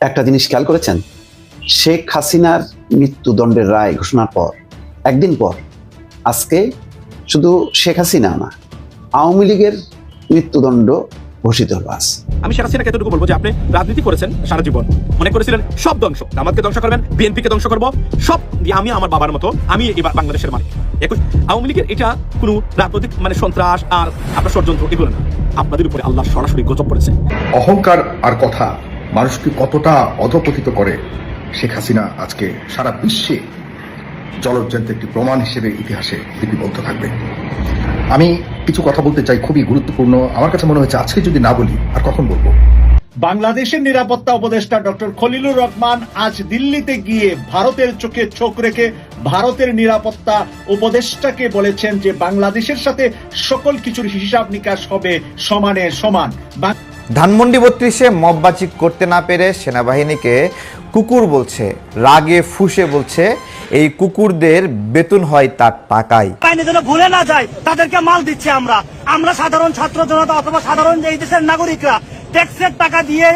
একটা জিনিস খেয়াল করেছেন? শেখ হাসিনার মৃত্যুদণ্ডের রায় ঘোষণার পর একদিন পর আজকে শুধু শেখ হাসিনা না আওয়ামী লীগের মৃত্যুদণ্ড ঘোষিত হলো আজ। আমি শেখ হাসিনাকে এতটুকু বলব যে আপনি রাজনীতি করেছেন সারা জীবন। মনে করেছিলেন সব ধ্বংস আমাকে ধ্বংস করবেন বিএনপিকে ধ্বংস করব সব দিয়ে আমি আমার বাবার মতো আমি এবার বাংলাদেশের মালিক। একুশ আওয়ামী লীগের এটা কোনো রাজনৈতিক মানে সন্ত্রাস আর আপনার ষড়যন্ত্র এগুলো না। আপনাদের উপরে আল্লাহ সরাসরি গজব পড়েছে অহংকার আর কথা মানুষকে কতটা অধপতিত করে, শেখ হাসিনা আজকে সারা বিশ্বে জলজ্জান্ত একটি প্রমাণ হিসেবে ইতিহাসে লিপিবদ্ধ থাকবে। আমি কিছু কথা বলতে চাই খুবই গুরুত্বপূর্ণ। আমার কাছে মনে হয়েছে আজকে যদি না বলি, আর কখন বলব? বাংলাদেশের নিরাপত্তা উপদেষ্টা ডক্টর খলিলুর রহমান আজ দিল্লিতে গিয়ে ভারতের চোখে চোখ রেখে ভারতের নিরাপত্তা উপদেষ্টাকে বলেছেন যে বাংলাদেশের সাথে সকল কিছুর হিসাব নিকাশ হবে সমানে সমান। ধানমন্ডি বত্রিশে মববাজি করতে না পেরে সেনাবাহিনীকে কুকুর বলছে রাগে ফুসে বলছে এই কুকুরদের বেতন হয় তার টাকায় বাহিনী যেন ভুলে না যায় তাদেরকে মাল দিচ্ছে আমরা। আমরা সাধারণ ছাত্র জনতা অথবা সাধারণ এই দেশের নাগরিকরা ট্যাক্সের টাকা দিয়ে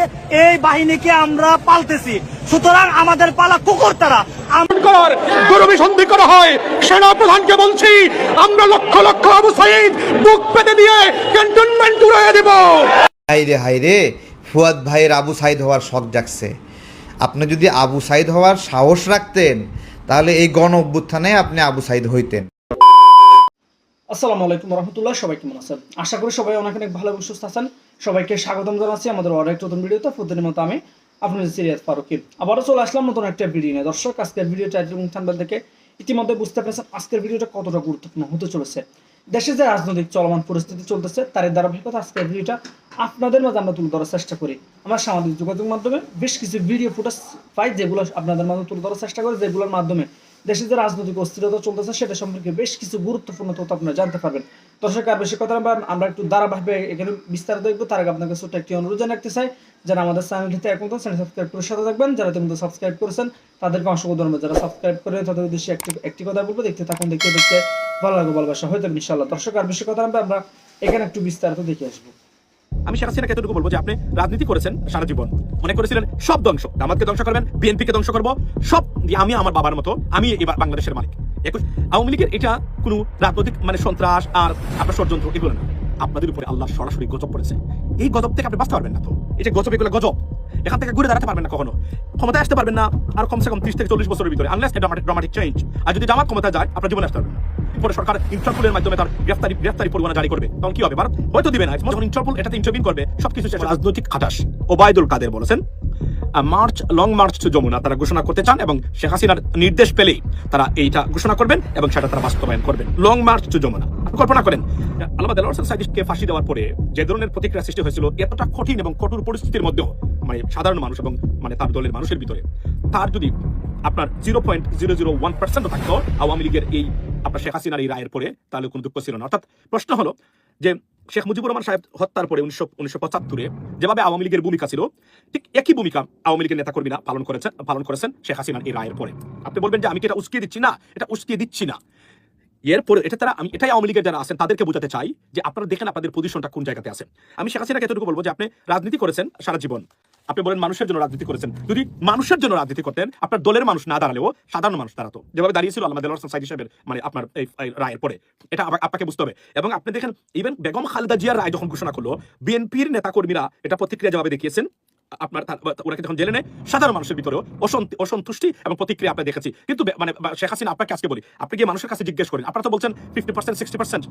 এই বাহিনীকে আমরা পালতেছি। সুতরাং আমাদের পালা কুকুর তারা। কর গরমে সন্ধি করা হয়। সেনা প্রধানকে বলছি আমরা লক্ষ লক্ষ আবু সাইদ বুক পেতে দিয়ে ক্যান্টনমেন্ট উড়িয়ে দেব। হাইরে হাইরে ফুয়াদ ভাইয়ের আবু সাইদ হওয়ার শখ জাগছে। আপনি যদি আবু সাইদ হওয়ার সাহস রাখতেন, তাহলে এই গণ অভ্যুত্থানে আপনি আবু সাইদ হইতেন। আসসালামু আলাইকুম রহমতুল্লাহ, সবাই কেমন আছেন? আশা করি সবাই অনেক অনেক ভালো এবং সুস্থ আছেন। সবাইকে স্বাগতম জানাচ্ছি আমাদের অনেক নতুন ভিডিওতে। প্রতিদিনের মতো আমি আপনাদের সিরিয়াস ফারুকি। আবারও চলে আসলাম নতুন একটা ভিডিও নিয়ে। দর্শক, আজকের ভিডিও টাইটেল এবং থাম্বনেল থেকে ইতিমধ্যে বুঝতে পেরেছেন আজকের ভিডিওটা কতটা গুরুত্বপূর্ণ হতে চলেছে। দেশে যে রাজনৈতিক চলমান পরিস্থিতি চলতেছে তার ধারাবাহিকতা আজকে ভিডিওটা আপনাদের মাঝে আমরা তুলে ধরার চেষ্টা করি। আমরা সামাজিক যোগাযোগ মাধ্যমে বেশ কিছু ভিডিও ফুটেজ পাই যেগুলো আপনাদের মাঝে তুলে ধরার চেষ্টা করি, যেগুলোর মাধ্যমে দেশে যে রাজনৈতিক অস্থিরতা চলতেছে, সেটা সম্পর্কে বেশ কিছু গুরুত্বপূর্ণ তথ্য আপনারা জানতে পারবেন। দর্শক, আর বেশি কথা আমরা একটু ধারাবাহিকভাবে এখানে বিস্তারিত দেখব। তার আগে আপনাকে ছোট্ট একটি অনুরোধ জানিয়ে রাখতে চাই, যারা আমাদের চ্যানেলটিতে এখন তো চ্যানেল সাবস্ক্রাইব করে সাথে থাকবেন, যারা ইতিমধ্যে সাবস্ক্রাইব করেছেন, তাদেরকে অসংখ্য ধন্যবাদ। যারা সাবস্ক্রাইব করে তাদের উদ্দেশ্যে একটি একটি কথা বলব, দেখতে থাকুন, দেখতে দেখতে ভালো লাগবে ভালোবাসা হয়তো ইনশাল্লাহ দর্শক, আর বেশি কথা আমরা এখানে একটু বিস্তারিত দেখে আসব। আমি শেখ হাসিনাকে এতটুকু বলব যে, আপনি রাজনীতি করেছেন সারা জীবন। মনে করেছিলেন, সব ধ্বংস। আমাকে ধ্বংস করবেন, বিএনপিকে ধ্বংস করব, সব আমি আমার বাবার মতো, আমি এবার বাংলাদেশের মালিক। একুশ। আওয়ামী লীগের এটা কোনো রাজনৈতিক মানে সন্ত্রাস আর আপনার ষড়যন্ত্র এগুলো না। আপনাদের উপরে আল্লাহ সরাসরি গজব পড়েছে এই গজব থেকে আপনি বাঁচতে পারবেন না তো। এই যে গজব, এগুলো গজব। এখান থেকে ঘুরে দাঁড়াতে পারবেন না কখনো। ক্ষমতায় আসতে পারবেন না আর কমসে কম ত্রিশ থেকে চল্লিশ বছরের ভিতরে আনলেস ড্রামাটিক চেঞ্জ আর যদি জামাত ক্ষমতা যায়, আপনার জীবনে আসতে পারবেন পরে সরকার ইন্টারপোলের মাধ্যমে তার গ্রেফতারি গ্রেফতারি পরোয়ানা জারি করবে। তখন কি হবে? ভারত হয়তো দিবে না। যখন ইন্টারপোল এটাতে ইন্টারভিউ করবে সবকিছু শেষ রাজনৈতিক খাটাস ওবায়দুল কাদের বলেছেন march, long march to Jamuna তারা ঘোষণা করতে চান এবং শেখ হাসিনার নির্দেশ পেলেই তারা এইটা ঘোষণা করবেন এবং সেটা তারা বাস্তবায়ন করবেন। Long march to Jamuna. কল্পনা করেন আল্লাহ দেলোয়ার সাইদিকে ফাঁসি দেওয়ার পরে যে ধরনের প্রতিক্রিয়া সৃষ্টি হয়েছিল এতটা কঠিন এবং কঠোর পরিস্থিতির মধ্যেও মানে সাধারণ মানুষ এবং মানে তার দলের মানুষের ভিতরে, তার যদি আপনার zero point zero zero one পার্সেন্টও থাকতো আওয়ামী লীগের এই আপনার শেখ হাসিনার এই রায়ের পরে তাহলে কোনো দুঃখ ছিল না। অর্থাৎ প্রশ্ন হলো যে শেখ মুজিবুর রহমান সাহেব হত্যার পরে উনিশশো উনিশশো পঁচাত্তরে যেভাবে আওয়ামী লীগের ভূমিকা ছিল, ঠিক একই ভূমিকা আওয়ামী লীগের নেতাকর্মীরা পালন করেছেন পালন করেছেন শেখ হাসিনার এই রায়ের পরে। আপনি বলবেন যে আমি কি এটা উস্কিয়ে দিচ্ছি? না, এটা উস্কিয়ে দিচ্ছি না। এরপরে এটা তারা আমি, এটাই আওয়ামী লীগের যারা আছেন, তাদেরকে বোঝাতে চাই যে আপনারা দেখেন আপনাদের পজিশনটা কোন জায়গাতে আছে আমি শেখ হাসিনাকে এতটুকু বলব যে আপনি রাজনীতি করেছেন সারা জীবন। আপনি বলেন মানুষের জন্য রাজনীতি করেছেন। যদি মানুষের জন্য রাজনীতি করতেন, আপনার দলের মানুষ না দাঁড়ালেও সাধারণ মানুষ দাঁড়াতো। যেভাবে দাঁড়িয়েছিল আল্লাহ দেলোয়ার সাইদ সাহেবের মানে আপনার এই রায়ের পরে। এটা আপনাকে বুঝতে হবে। এবং আপনি দেখেন ইভেন বেগম খালেদা জিয়ার রায় যখন ঘোষণা করল, বিএনপির নেতাকর্মীরা এটা প্রতিক্রিয়া জবাবে দেখিয়েছেন। আপনার ওনাকে যখন জেলে নেয়, সাধারণ মানুষের ভিতরেও অসন্তি অসন্তুষ্টি এবং প্রতিক্রিয়া আপনি দেখেছি কিন্তু মানে শেখ হাসিনা আপনাকে আজকে বলি, আপনি গিয়ে মানুষের কাছে জিজ্ঞেস করেন, আপনারা তো বলছেন fifty percent sixty percent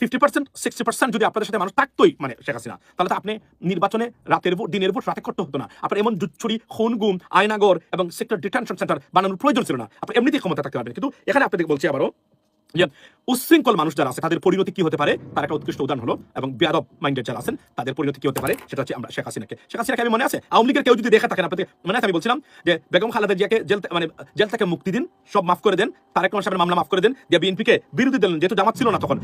fifty percent sixty percent যদি আপনাদের সাথে মানুষ থাকতোই মানে শেখ হাসিনা, তাহলে তো আপনি নির্বাচনে রাতের ভোট, দিনের ভোট রাতে করতে হতো না। আপনার এমন জুচ্ছুরি খুন গুম আয়নাগর এবং সেক্টর ডিটেনশন সেন্টার বানানোর প্রয়োজন ছিল না। আপনি এমনিতেই ক্ষমতা থাকতে পারবেন। কিন্তু এখানে আপনাদের বলছি আবারও যে উচ্ছৃঙ্খল মানুষ যারা আছে, তাদের পরিণতি কি হতে পারে? তার একটা উৎকৃষ্ট উদাহরণ হলো, এবং বেয়াদব মাইন্ডেড যারা আছেন, তাদের পরিণতি কি হতে পারে? সেটা হচ্ছে আমরা শেখ হাসিনাকে। শেখ হাসিনাকে আমি মনে আছে? আওয়ামী লীগের কেউ যদি দেখে থাকেন আপনাদের মনে আছে আমি বলছিলাম যে বেগম খালেদা জিয়াকে জেল মানে জেল থেকে মুক্তি দিন, সব মাফ করে দেন, তারেক রহমান সাহেবের মামলা মাফ করে দেন, দিয়ে বিএনপিকে বিরোধী দল, যেহেতু জামাত ছিল না তখন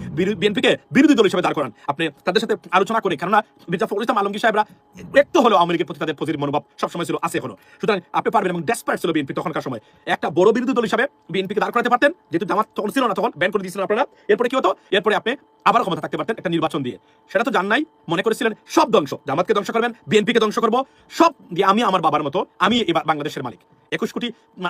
বিএনপিকে বিরোধী দল হিসেবে দাঁড় করান। আপনি তাদের সাথে আলোচনা করে কেননা মির্জা ফখরুল ইসলাম আলমগীর সাহেবরা একটু হলো আওয়ামী লীগের প্রতি তাদের পজিটিভ মনোভাব সবসময় ছিল, আছে এখনও। সুতরাং আপনি পারবেন এবং ডেসপার্ট ছিল বিএনপি তখনকার সময়। একটা বড় বিরোধী দল হিসাবে বিএনপিকে দাঁড় করাতে পারতেন, যেহেতু জামাত তখন ছিল না তখন ব্যান করে দিয়েছিলেন আপনারা? এরপরে কি হতো? এরপরে আপনি আবার ক্ষমতা থাকতে পারতেন একটা নির্বাচন দিয়ে। সেটা তো জান নাই, মনে করেছিলেন সব ধ্বংস। জামাতকে ধ্বংস করবেন, বিএনপিকে ধ্বংস করব, সব দিয়ে আমি আমার বাবার মতো, আমি এবার বাংলাদেশের মালিক। একুশ কোটি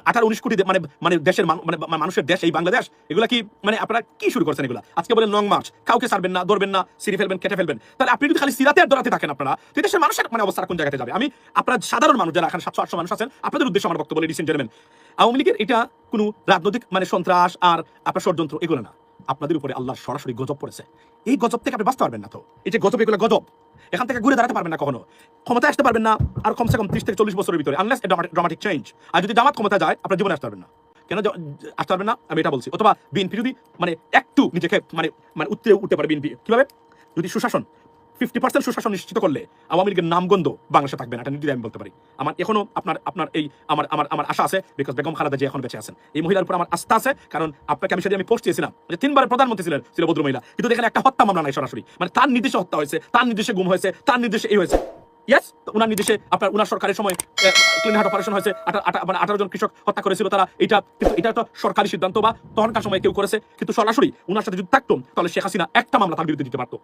আঠারো, উনিশ কোটি মানে মানে দেশের মানে মানুষের দেশ এই বাংলাদেশ, এগুলা কি মানে আপনারা কি শুরু করছেন এগুলা? আজকে বলেন লং মার্চ, কাউকে ছাড়বেন না, ধরবেন না, সিঁড়ি ফেলবেন, কেটে ফেলবেন। তাহলে আপনি যদি খালি সিরাতে দৌড়াতে থাকেন আপনারা, তো দেশের মানুষের মানে অবস্থা কোন জায়গাতে যাবে? আমি, আপনার সাধারণ মানুষ যারা এখানে সাতশো, আটশো মানুষ আছেন, আপনাদের উদ্দেশ্যে আমার বক্তব্য লেডিস জেন্টলম্যান আওয়ামী লীগের এটা কোনো রাজনৈতিক মানে সন্ত্রাস আর আপনার ষড়যন্ত্র, এগুলো না। আপনাদের উপরে আল্লাহ সরাসরি গজব পড়েছে। এই গজব থেকে আপনি বাঁচতে পারবেন না তো। এই যে গজব, এগুলো গজব। এখান থেকে ঘুরে দাঁড়াতে পারবেন না কখনো। ক্ষমতা আসতে পারবেন না, আর কমসে কম ত্রিশ থেকে চল্লিশ বছরের ভিতরে আনলেস ড্রামাটিক চেঞ্জ আর যদি জামাত ক্ষমতা যায়, আপনার জীবনে আসতে পারবেন না। কেন আসতে পারবেন না? আমি এটা বলছি। অথবা বিএনপি যদি মানে একটু নিজেকে মানে মানে উত্তরে উঠতে পারে বিএনপি। কীভাবে? যদি সুশাসন ফিফটি পার্সেন্ট সুশাসন নিশ্চিত করলে আওয়ামী লীগের নামগন্ধ বাংলাদেশে থাকবে না, এটা নির্দ্বিধায় আমি বলতে পারি। আমার এখনও আপনার আপনার এই, আমার আমার আমার আশা আছে বিকজ বেগম খালেদা যে এখন বেঁচে আছেন। এই মহিলার উপর আমার আস্থা আছে, কারণ আপনাকে আমি সেদিন আমি পোস্ট দিয়েছিলাম যে তিনবার প্রধানমন্ত্রী ছিলেন, ছিল ভদ্র মহিলা। কিন্তু এখানে একটা হত্যা মামলা নাই সরাসরি। মানে তার নির্দেশে হত্যা হয়েছে, তার নির্দেশে গুম হয়েছে, তার নির্দেশে এই হয়েছে। ইয়েস উনার নির্দেশে আপনার, উনার সরকারের সময় ক্লিন হার্ট অপারেশন হয়েছে মানে আঠারো জন কৃষক হত্যা করেছিল তারা। এটা, কিন্তু এটা তো সরকারি সিদ্ধান্ত বা তখনকার সময় কেউ করেছে, কিন্তু সরাসরি উনার সাথে যদি থাকতো, তাহলে শেখ হাসিনা একটা মামলা তার বিরুদ্ধে দিতে পারতো।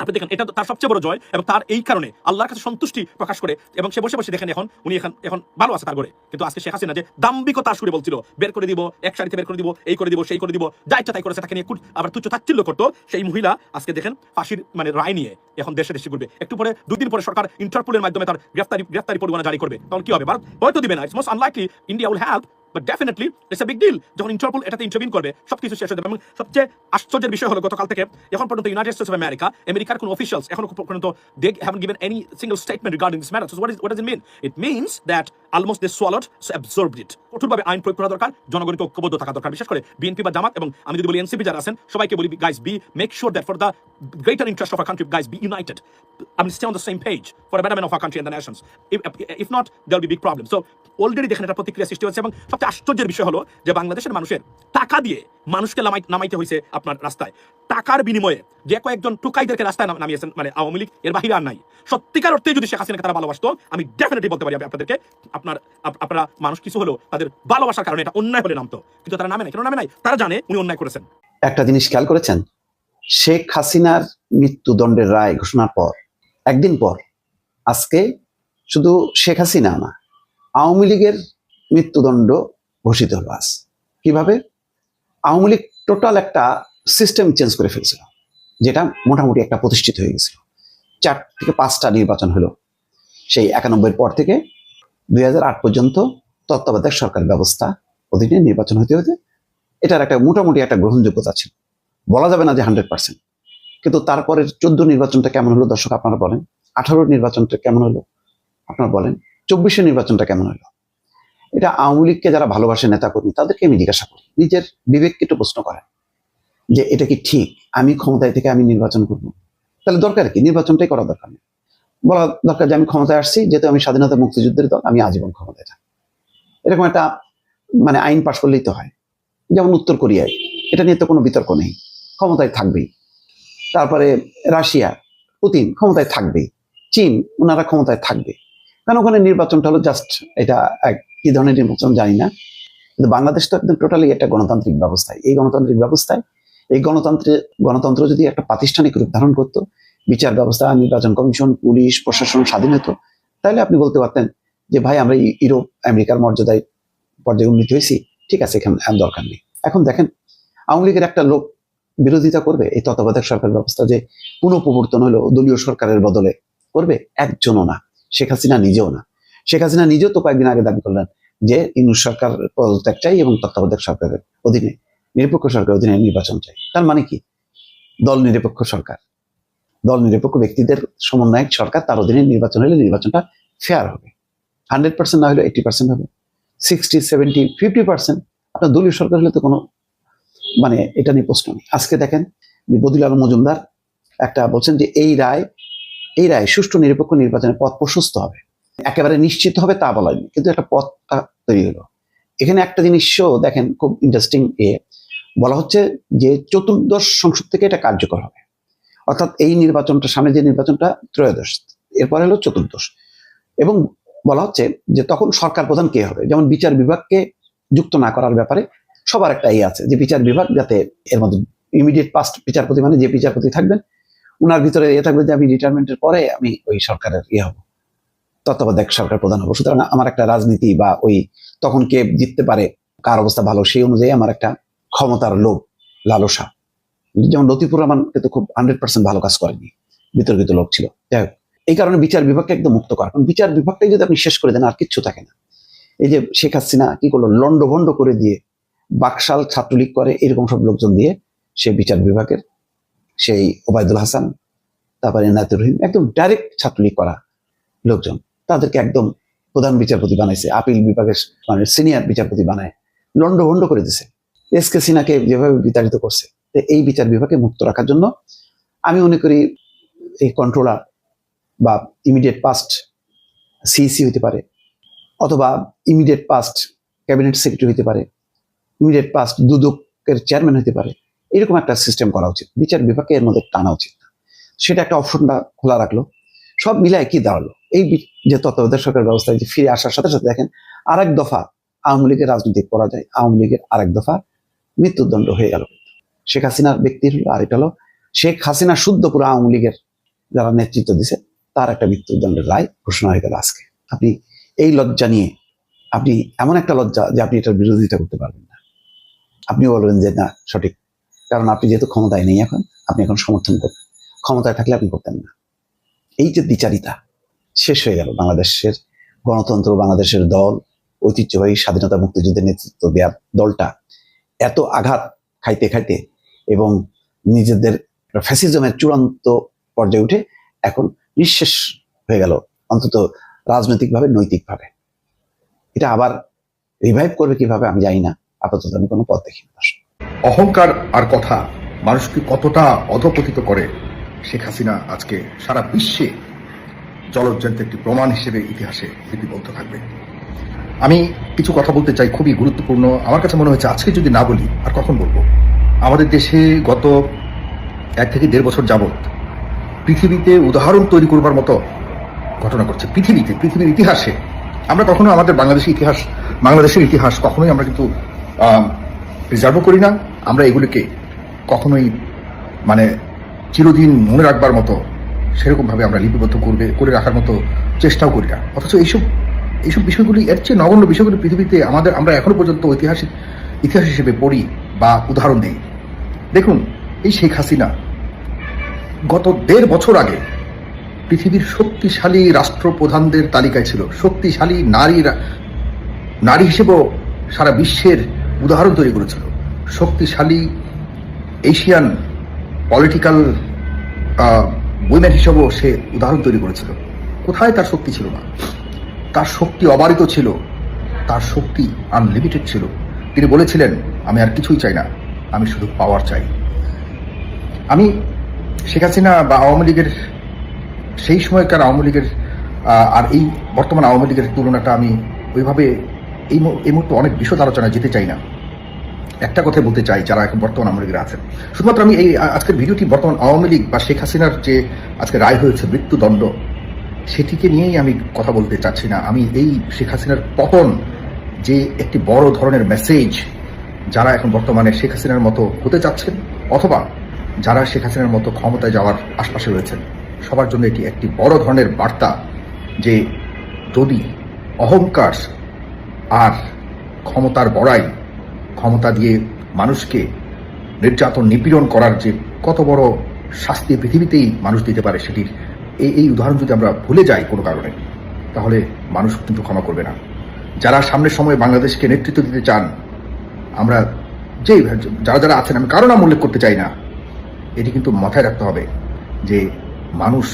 আপনি দেখেন, এটা তার সবচেয়ে বড় জয় এবং তার এই কারণে আল্লাহর কাছে সন্তুষ্টি প্রকাশ করে এবং সে বসে বসে দেখেন এখন, উনি এখন এখন ভালো আছে তার ঘরে। কিন্তু আজকে শেখ হাসিনা যে দাম্বিকতা সুরে বলছিল, বের করে দিব, এক সারিতে বের করে দিব, এই করে দিব, সেই করে দিব, যা ইচ্ছা তাই করেছে, তাকে নিয়ে আবার তুচ্ছ তাচ্ছিল্য করতো, সেই মহিলা আজকে দেখেন ফাঁসির মানে রায় নিয়ে এখন দেশে দেশে ঘুরবে। একটু পরে, দুদিন পরে সরকার ইন্টারপোলের মাধ্যমে তার গ্রেফতারি গ্রেফতারি পরোয়ানা জারি করবে। তখন কি হবে? ভারত হয়তো দিবে না। It's most unlikely India will help but definitely it's a big deal যখন ইন্টারপোল এটাতে ইন্টারভিন করবে সবকিছু শেষ হয়ে যাবে। এবং সবচেয়ে আশ্চর্যের বিষয় হলো গতকাল থেকে এখন পর্যন্ত ইউনাইটেড স্টেটস অফ আমেরিকা আমেরিকার কোনো অফিসিয়ালস এখন পর্যন্ত they haven't given any single statement regarding this matter so what is what does it mean it means that almost they swallowed so absorbed it কঠোরভাবে আইন প্রয়োগ করা দরকার জনগণকে ঐক্যবদ্ধ থাকা দরকার বিশেষ করে বিএনপি বা জামাত এবং আমি যদি বলি এনসিপি যারা আছেন সবাইকে বলি guys be make sure that for the greater interest of our country guys be united I mean, stay on the same page for the betterment of our country and the nations. If, if not, there'll be big problems. So, already দেখেন এটা প্রতিক্রিয়া সৃষ্টি হচ্ছে এবং সবচেয়ে আশ্চর্যের বিষয় হলো যে বাংলাদেশের মানুষের টাকা দিয়ে মানুষকে নামাই, নামাইতে হয়েছে আপনার রাস্তায়। টাকার বিনিময়ে যে কয়েকজন টুকাইদেরকে রাস্তায় নামিয়েছেন মানে আওয়ামী লীগ, এর বাহিরে আর নাই। সত্যিকার অর্থে যদি শেখ হাসিনাকে তারা ভালোবাসতো, আমি ডেফিনেটলি বলতে পারি আপনাদেরকে, আপনার আপনারা মানুষ কিছু হলেও তাদের ভালোবাসার কারণে এটা অন্যায় হলে নামতো। কিন্তু তারা নামে নাই। কেন নামে নাই? তারা জানে উনি অন্যায় করেছেন। একটা জিনিস খেয়াল করেছেন? শেখ হাসিনার মৃত্যুদণ্ডের রায় ঘোষণার পর, একদিন পর, আজকে শুধু শেখ হাসিনা না, আওয়ামী লীগের মৃত্যুদণ্ড ঘোষিত হলো আজ। কীভাবে? আওয়ামী লীগ টোটাল একটা সিস্টেম চেঞ্জ করে ফেলছিল, যেটা মোটামুটি একটা প্রতিষ্ঠিত হয়ে গেছিল। চার থেকে পাঁচটা নির্বাচন হলো। সেই একানব্বইয়ের পর থেকে দু হাজার আট পর্যন্ত তত্ত্বাবধায়ক সরকার ব্যবস্থা অধীনে নির্বাচন হতে হতে এটার একটা মোটামুটি একটা গ্রহণযোগ্যতা ছিল। বলা যাবে না যে হান্ড্রেড পার্সেন্ট। কিন্তু তারপরে চোদ্দ নির্বাচনটা কেমন হলো দর্শক আপনারা বলেন, আঠারো নির্বাচনটা কেমন হলো আপনারা বলেন, চব্বিশে নির্বাচনটা কেমন হলো? এটা আওয়ামী লীগকে যারা ভালোবাসে নেতা নেতাকর্মী, তাদেরকে আমি জিজ্ঞাসা করি। নিজের বিবেককে একটু প্রশ্ন করেন যে, এটা কি ঠিক? আমি ক্ষমতায় থেকে আমি নির্বাচন করব? তাহলে দরকার কি? নির্বাচনটাই করা দরকার নেই। বলা দরকার যে, আমি ক্ষমতায় আসছি, যেহেতু আমি স্বাধীনতা মুক্তিযুদ্ধের দল, আমি আজীবন ক্ষমতায় থাকি এরকম একটা মানে আইন পাশ করলেই তো হয়। যেমন উত্তর কোরিয়ায়, এটা নিয়ে তো কোনো বিতর্ক নেই। ক্ষমতায় থাকবেই। তারপরে রাশিয়া, পুতিন ক্ষমতায় থাকবেই। চীন ওনারা ক্ষমতায় থাকবে। কারণ ওখানে নির্বাচনটা হলো জাস্ট এটা এক কি ধরনের নির্বাচন জানি না। কিন্তু বাংলাদেশ তো একদম টোটালি একটা গণতান্ত্রিক ব্যবস্থায়। এই গণতান্ত্রিক ব্যবস্থায়, এই গণতন্ত্রে, গণতন্ত্র যদি একটা প্রাতিষ্ঠানিক রূপ ধারণ করতো, বিচার ব্যবস্থা, নির্বাচন কমিশন, পুলিশ, প্রশাসন স্বাধীন হতো তাহলে আপনি বলতে পারতেন যে, ভাই, আমরা ইউরোপ, আমেরিকার মর্যাদায় পর্যায়ে উন্নীত হয়েছি। ঠিক আছে, এখানে দরকার নেই। এখন দেখেন, আওয়ামী লীগের একটা লোক বিরোধিতা করবে, এই তত্ত্বাবধায়ক সরকার ব্যবস্থা যে পুনঃপ্রবর্তন হলো দলীয় সরকারের বদলে, করবে? একজনও না। শেখ হাসিনা নিজেও না। শেখ হাসিনা নিজেও তো কয়েকদিন আগে দাবি করলেন যে ইনু সরকার পদত্যাগ চাই এবং তত্ত্বাবধায়ক সরকারের অধীনে, নিরপেক্ষ সরকারের অধীনে নির্বাচন চাই। তার মানে কি? দল নিরপেক্ষ সরকার। দল নিরপেক্ষ ব্যক্তিদের সমন্বয়ক সরকার, তার অধীনে নির্বাচন হলে নির্বাচনটা ফেয়ার হবে। হান্ড্রেড পার্সেন্ট না হলে এইটি পার্সেন্ট হবে। সিক্সটি সেভেন্টি ফিফটি পার্সেন্ট আপনার দলীয় সরকার হলে তো কোনো মানে এটা নিয়ে প্রশ্ন নেই। আজকে দেখেন বদিল আলম মজুমদার একটা বলছেন যে এই রায় এই রায় সুষ্ঠু নিরপেক্ষ নির্বাচনের পথ প্রশস্ত হবে। একেবারে নিশ্চিত হবে তা বলা কিন্তু একটা পথটা তৈরি হলো। এখানে একটা জিনিসও দেখেন খুব ইন্টারেস্টিং এ বলা হচ্ছে যে চতুর্দশ সংসদ থেকে এটা কার্যকর হবে। অর্থাৎ এই নির্বাচনটা সামনে যে নির্বাচনটা ত্রয়োদশ, এরপরে হলো চতুর্দশ। এবং বলা হচ্ছে যে তখন সরকার প্রধান কে হবে? যেমন বিচার বিভাগকে যুক্ত না করার ব্যাপারে সবার একটা ইয়ে আছে যে বিচার বিভাগ যাতে এর মধ্যে ইমিডিয়েট পাস্ট বিচারপতি মানে যে বিচারপতি থাকবেন ওনার ভিতরে ইয়ে থাকবে যে আমি রিটায়ারমেন্টের পরে আমি ওই সরকারের ইয়ে হব। তত্ত্বাবধায়ক সরকার প্রধান হব। সুতরাং আমার একটা রাজনীতি বা ওই তখন কে জিততে পারে, কার অবস্থা ভালো, সেই অনুযায়ী আমার একটা ক্ষমতার লোভ, লালসা। যেমন লতিফুর রহমানকে তো খুব হান্ড্রেড পার্সেন্ট ভালো কাজ করেনি, বিতর্কিত লোক ছিল। যাই হোক, এই কারণে বিচার বিভাগকে একদম মুক্ত করা। কারণ বিচার বিভাগটাই যদি আপনি শেষ করে দেন, আর কিচ্ছু থাকে না। এই যে শেখ হাসিনা কি করল লন্ডভন্ড করে দিয়ে বাকশাল ছাত্রলীগ করে, এরকম সব লোকজন দিয়ে সে বিচার বিভাগের সেই ওবায়দুল হাসান, তারপরে এনায়তুর রহিম, একদম ডাইরেক্ট ছাত্রলীগ করা লোকজন। তাদেরকে একদম প্রধান বিচারপতি বানাইছে, আপিল বিভাগের মানে সিনিয়র বিচারপতি বানায় লন্ডভন্ড করে দিছে। এস কে সিনহাকে যেভাবে বিতাড়িত করছে এই বিচার বিভাগে মুক্ত রাখার জন্য আমি মনে করি এই কন্ট্রোলার বা ইমিডিয়েট পাস্ট সিইসি হতে পারে, অথবা ইমিডিয়েট পাস্ট ক্যাবিনেট সেক্রেটারি হতে পারে ইমিডিয়েট পাস্ট দুদকের চেয়ারম্যান হতে পারে, এরকম একটা সিস্টেম করা উচিত। বিচার বিভাগকে এর মধ্যে টানা উচিত। সেটা একটা অপশনটা খোলা রাখল। সব মিলায় কি দাঁড়াল? এই যে তত্ত্বাবধায়ক সরকার ব্যবস্থায় যে ফিরে আসার সাথে সাথে দেখেন, আরেক দফা আওয়ামী লীগের রাজনৈতিক পরাজয় আওয়ামী লীগের আরেক দফা মৃত্যুদণ্ড হয়ে গেল। শেখ হাসিনার ব্যক্তির হলো এটা হলো শেখ হাসিনা শুদ্ধ পুরো আওয়ামী লীগের যারা নেতৃত্ব দিছে, তার একটা মৃত্যুদণ্ডের রায় ঘোষণা হয়ে গেল আজকে। আপনি এই লজ্জা নিয়ে, আপনি এমন একটা লজ্জা যে আপনি এটার বিরোধিতা করতে পারবেন না। আপনি বলবেন যে না, সঠিক। কারণ আপনি যেহেতু ক্ষমতায় নেই এখন, আপনি এখন সমর্থন করবেন ক্ষমতায় থাকলে আপনি করতেন না। এই যে দ্বিচারিতা শেষ হয়ে গেল বাংলাদেশের গণতন্ত্র, বাংলাদেশের দল, ঐতিহ্যবাহী স্বাধীনতা মুক্তিযুদ্ধের নেতৃত্ব দেওয়া দলটা এত আঘাত খাইতে খাইতে এবং নিজেদের ফ্যাসিজমের চূড়ান্ত পর্যায়ে উঠে এখন নিঃশেষ হয়ে গেল, অন্তত রাজনৈতিকভাবে, নৈতিকভাবে। এটা আবার রিভাইভ করবে কীভাবে আমি জানি না। আপাতত আমি কোনো পথ দেখি না। অহংকার আর কথা মানুষকে কতটা অধপতিত করে, শেখ হাসিনা আজকে সারা বিশ্বে জলজ্জান্ত একটি প্রমাণ হিসেবে ইতিহাসে লিপিবদ্ধ থাকবে। আমি কিছু কথা বলতে চাই খুবই গুরুত্বপূর্ণ। আমার কাছে মনে হয়েছে, আজকে যদি না বলি, আর কখন বলব? আমাদের দেশে গত এক থেকে দেড় বছর যাবৎ পৃথিবীতে উদাহরণ তৈরি করবার মতো ঘটনা ঘটছে। পৃথিবীতে, পৃথিবীর ইতিহাসে। আমরা কখনো আমাদের বাংলাদেশের ইতিহাস বাংলাদেশের ইতিহাস কখনোই আমরা কিন্তু রিজার্ভ করি না। আমরা এগুলিকে কখনোই মানে চিরদিন মনে রাখবার মতো সেরকমভাবে আমরা লিপিবদ্ধ করবে, করে রাখার মতো চেষ্টাও করি না। অথচ এইসব এইসব বিষয়গুলি এর চেয়ে নগণ্য বিষয়গুলি পৃথিবীতে আমাদের, আমরা এখনও পর্যন্ত ঐতিহাসিক, ইতিহাস হিসেবে পড়ি বা উদাহরণ দিই। দেখুন, এই শেখ হাসিনা গত দেড় বছর আগে পৃথিবীর শক্তিশালী রাষ্ট্রপ্রধানদের তালিকায় ছিল। শক্তিশালী নারী নারী হিসেবেও সারা বিশ্বের উদাহরণ তৈরি করেছিল। শক্তিশালী এশিয়ান পলিটিক্যাল উইমেন হিসেবেও সে উদাহরণ তৈরি করেছিল। কোথায় তার শক্তি ছিল না? তার শক্তি অবারিত ছিল। তার শক্তি আনলিমিটেড ছিল। তিনি বলেছিলেন, আমি আর কিছুই চাই না। আমি শুধু পাওয়ার চাই। আমি শেখ হাসিনা বা আওয়ামী লীগের সেই সময়কার আওয়ামী লীগের আর এই বর্তমান আওয়ামী লীগের তুলনাটা আমি ওইভাবে এই মুহূর্তে অনেক বিশদ আলোচনায় যেতে চাই না। একটা কথা বলতে চাই, যারা এখন বর্তমান আওয়ামী লীগের আছেন। শুধুমাত্র আমি এই আজকের ভিডিওটি বর্তমান আওয়ামী লীগ বা শেখ হাসিনার যে আজকে রায় হয়েছে, মৃত্যুদণ্ড, সেটিকে নিয়েই আমি কথা বলতে চাচ্ছি না। আমি এই শেখ হাসিনার পতন যে একটি বড় ধরনের মেসেজ যারা এখন বর্তমানে শেখ হাসিনার মতো হতে চাচ্ছেন, অথবা যারা শেখ হাসিনার মতো ক্ষমতায় যাওয়ার আশপাশে রয়েছেন, সবার জন্য এটি একটি বড় ধরনের বার্তা যে যদি অহংকার আর ক্ষমতার বড়াই ক্ষমতা দিয়ে মানুষকে নির্যাতন, নিপীড়ন করার যে কত বড় শাস্তি পৃথিবীতেই মানুষ দিতে পারে সেটির এই এই উদাহরণ যদি আমরা ভুলে যাই কোনো কারণে, তাহলে মানুষ কিন্তু ক্ষমা করবে না। যারা সামনের সময়ে বাংলাদেশকে নেতৃত্ব দিতে চান, আমরা যে যারা যারা আছেন, আমি কারও নাম উল্লেখ করতে চাই না, এটি কিন্তু মাথায় রাখতে হবে যে মানুষ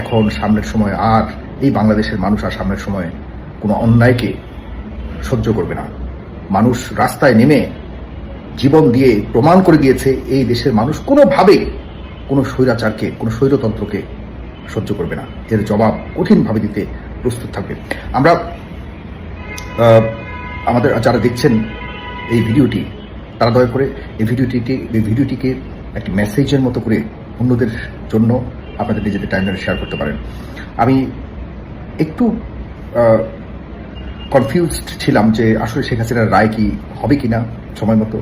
এখন সামনের সময় আর এই বাংলাদেশের মানুষ আর সামনের সময় কোনো অন্যায়কে সহ্য করবে না। মানুষ রাস্তায় নেমে জীবন দিয়ে প্রমাণ করে দিয়েছে, এই দেশের মানুষ কোনোভাবেই কোনো স্বৈরাচারকে, কোনো স্বৈরতন্ত্রকে সহ্য করবে না। এর জবাব কঠিনভাবে দিতে প্রস্তুত থাকবে। আমরা আমাদের যারা দেখছেন এই ভিডিওটি, তারা দয়া করে এই ভিডিওটিকে এই ভিডিওটিকে একটি মেসেজের মতো করে অন্যদের জন্য আপনাদের নিজেদের টাইমলাইনে শেয়ার করতে পারেন। আমি একটু কনফিউজড ছিলাম যে আসলে শেখ হাসিনার রায় কি হবে কিনা সময় মতো,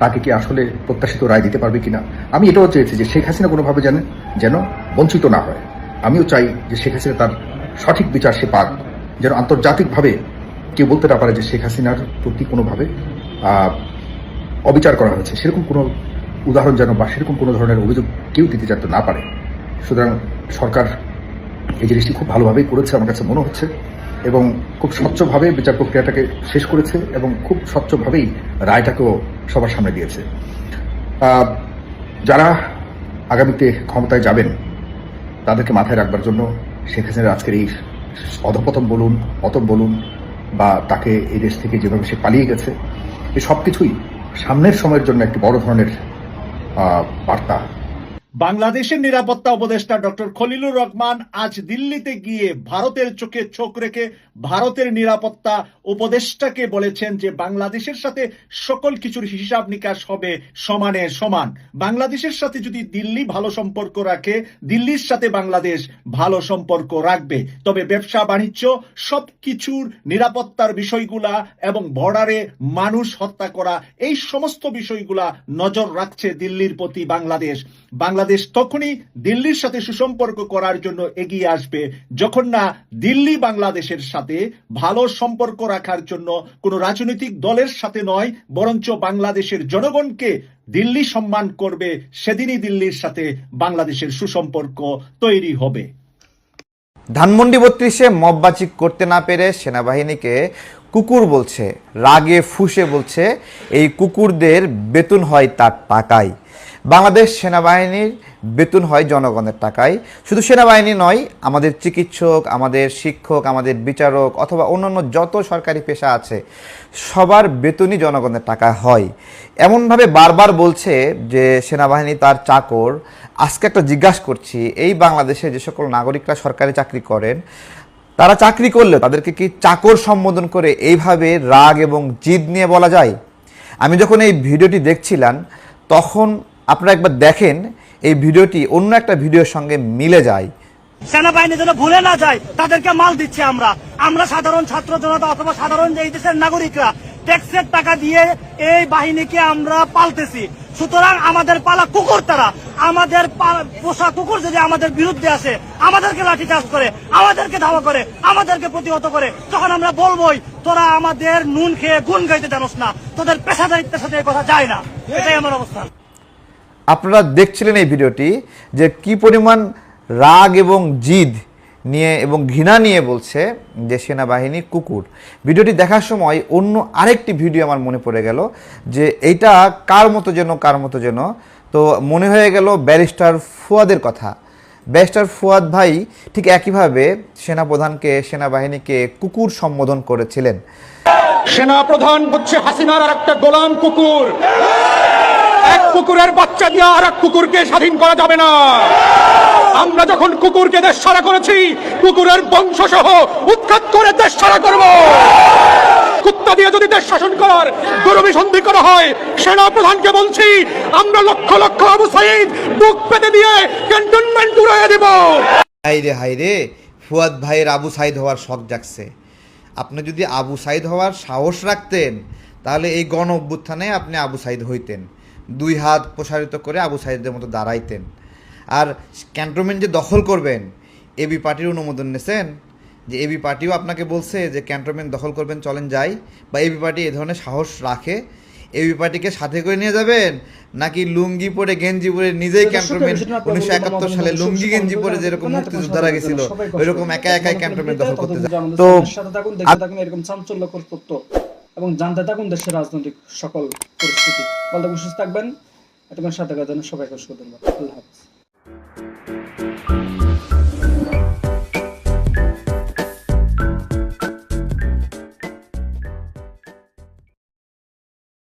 তাকে কি আসলে প্রত্যাশিত রায় দিতে পারবে কিনা। আমি এটাও চেয়েছি যে শেখ হাসিনা কোনোভাবে যেন যেন বঞ্চিত না হয়। আমিও চাই যে শেখ হাসিনা তার সঠিক বিচার সে পাক, যেন আন্তর্জাতিকভাবে কেউ বলতে না পারে যে শেখ হাসিনার প্রতি কোনোভাবে অবিচার করা হয়েছে। সেরকম কোনো উদাহরণ যেন বা সেরকম কোনো ধরনের অভিযোগ কেউ দিতে যাতে না পারে। সুতরাং সরকার এই জিনিসটি খুব ভালোভাবেই করেছে, আমার কাছে মনে হচ্ছে। এবং খুব স্বচ্ছভাবে বিচার প্রক্রিয়াটাকে শেষ করেছে এবং খুব স্বচ্ছভাবেই রায়টাকেও সবার সামনে দিয়েছে। যারা আগামীতে ক্ষমতায় যাবেন, তাদেরকে মাথায় রাখবার জন্য শেখ হাসিনার আজকের এই অধপতন বলুন, পতন বলুন বা তাকে এই দেশ থেকে যেভাবে সে পালিয়ে গেছে এই সব কিছুই সামনের সময়ের জন্য একটি বড় ধরনের বার্তা বাংলাদেশের নিরাপত্তা উপদেষ্টা ডক্টর খলিলুর রহমান আজ দিল্লিতে গিয়ে ভারতের চোখে চোখ রেখে ভারতের নিরাপত্তা উপদেষ্টাকে বলেছেন যে বাংলাদেশের সাথে সকল কিছুর হিসাব নিকাশ হবে সমানে সমান। বাংলাদেশের সাথে যদি দিল্লি ভালো সম্পর্ক রাখে, দিল্লির সাথে বাংলাদেশ ভালো সম্পর্ক রাখবে। তবে ব্যবসা, বাণিজ্য সবকিছুর নিরাপত্তার বিষয়গুলা এবং বর্ডারে মানুষ হত্যা করা, এই সমস্ত বিষয়গুলা নজর রাখছে দিল্লির প্রতি বাংলাদেশ বাংলাদেশ তখনই দিল্লির সাথে সুসম্পর্ক করার জন্য এগিয়ে আসবে যখন না দিল্লি বাংলাদেশের সাথে ভালো সম্পর্ক রাখার জন্য কোনো রাজনৈতিক দলের সাথে নয়, বরঞ্চ বাংলাদেশের জনগণকে দিল্লি সম্মান করবে, সেদিনই দিল্লির সাথে বাংলাদেশের সুসম্পর্ক তৈরি হবে। ধানমন্ডি বত্রিশে মববাজি করতে না পেরে সেনাবাহিনীকে কুকুর বলছে, রাগে ফুসে বলছে, এই কুকুরদের বেতন হয় তার টাকায়। বাংলাদেশ সেনাবাহিনীর বেতন হয় জনগণের টাকায়। শুধু সেনাবাহিনী নয়, আমাদের চিকিৎসক, আমাদের শিক্ষক, আমাদের বিচারক অথবা অন্যান্য যত সরকারি পেশা আছে, সবার বেতনই জনগণের টাকা হয়। এমনভাবে বারবার বলছে যে সেনাবাহিনী তার চাকর। আজকে একটা জিজ্ঞাসা করছি, এই বাংলাদেশে যে সকল নাগরিকরা সরকারি চাকরি করেন, তারা চাকরি করলে তাদেরকে কি চাকর সম্বোধন করে এইভাবে রাগ এবং জিদ নিয়ে বলা যায়? আমি যখন এই ভিডিওটি দেখছিলাম, তখন আপনারা একবার দেখেন, এই ভিডিওটি অন্য একটা ভিডিওর সঙ্গে মিলে যায়। সেনাবাহিনী যেন ভুলে না যায়, তাদেরকে মাল দিচ্ছি আমরা। আমরা সাধারণ ছাত্র জনতা অথবা সাধারণ এই দেশের নাগরিকরা, ট্যাক্সের টাকা দিয়ে এই বাহিনীকে আমরা পালতেছি। সুতরাং আমাদের পালা কুকুর তারা। আমাদের পোষা কুকুর যদি আমাদের বিরুদ্ধে আসে, আমাদেরকে লাঠিচার্জ করে, আমাদেরকে ধাওয়া করে, আমাদেরকে প্রতিহত করে, তখন আমরা বলবোই, তোরা আমাদের নুন খেয়ে গুণ গাইতে জানোস না। তোদের পেশাদারিত্বের সাথে কথা যায় না। এটাই আমার অবস্থান। আপনারা দেখছিলেন এই ভিডিওটি যে কি পরিমাণ রাগ এবং জিদ নিয়ে এবং ঘৃণা নিয়ে বলছে যে সেনাবাহিনী কুকুর। ভিডিওটি দেখার সময় অন্য আরেকটি ভিডিও আমার মনে পড়ে গেল যে এইটা কার মতো যেন, কার মতো যেন। তো মনে হয়ে গেল ব্যারিস্টার ফুয়াদের কথা। ব্যারিস্টার ফুয়াদ ভাই ঠিক একইভাবে সেনাপ্রধানকে, সেনাবাহিনীকে কুকুর সম্বোধন করেছিলেন। সেনা প্রধান হচ্ছে হাসিনার আর একটা গোলাম কুকুর। এক কুকুরের বাচ্চা দিয়ে আর কুকুরকে স্বাধীন করা যাবে না। আমরা যখন কুকুরকে দেশ ছাড়া করেছি, কুকুরের বংশ সহ উৎখাত করে দেশ ছাড়া করব। কুত্তা দিয়ে যদি দেশ শাসন করার দুরভিসন্ধি করা হয় সেনা প্রধানকে বলছি, আমরা লক্ষ লক্ষ আবু সাইদ বুক পেতে দিয়ে ক্যান্টনমেন্ট উড়াইয়া দেব। হাইরে হাইরে ফুয়াদ ভাইয়ের আবু সাইদ হওয়ার শখ জাগছে। আপনি যদি আবু সাইদ হওয়ার সাহস রাখতেন, তাহলে এই গণ অভ্যুত্থানে আপনি আবু সাইদ হইতেন। দুই হাত প্রসারিত করে আবু সাইদের মতো দাঁড়াইতেন। আর ক্যান্টনমেন্ট যে দখল করবেন এবি পার্টির অনুমোদন নিয়েছেন। যে এবি পার্টিও আপনাকে বলছে যে ক্যান্টনমেন্ট দখল করবেন চলেন যাই। বা এবি পার্টি এ ধরনের সাহস রাখে। এবি পার্টিকে সাথে করে নিয়ে যাবেন? নাকি লুঙ্গি পরে গেঞ্জি পরে নিজেই ক্যান্টনমেন্ট উনিশশো একাত্তর সালে লুঙ্গি গেঞ্জি পরে যেরকম মুক্তিযোদ্ধারা গেছিল ওইরকম একা একাই ক্যান্টনমেন্ট দখল করতে যায় তো এরকম চাঞ্চল্যকর এবং জানতে থাকুন দেশের রাজনৈতিক সকল পরিস্থিতি। ভালো থাকুন সুস্থ থাকবেন। এতক্ষণ সাথে সবাইকে শুভ ধন্যবাদ। আল্লাহ হাফিজ।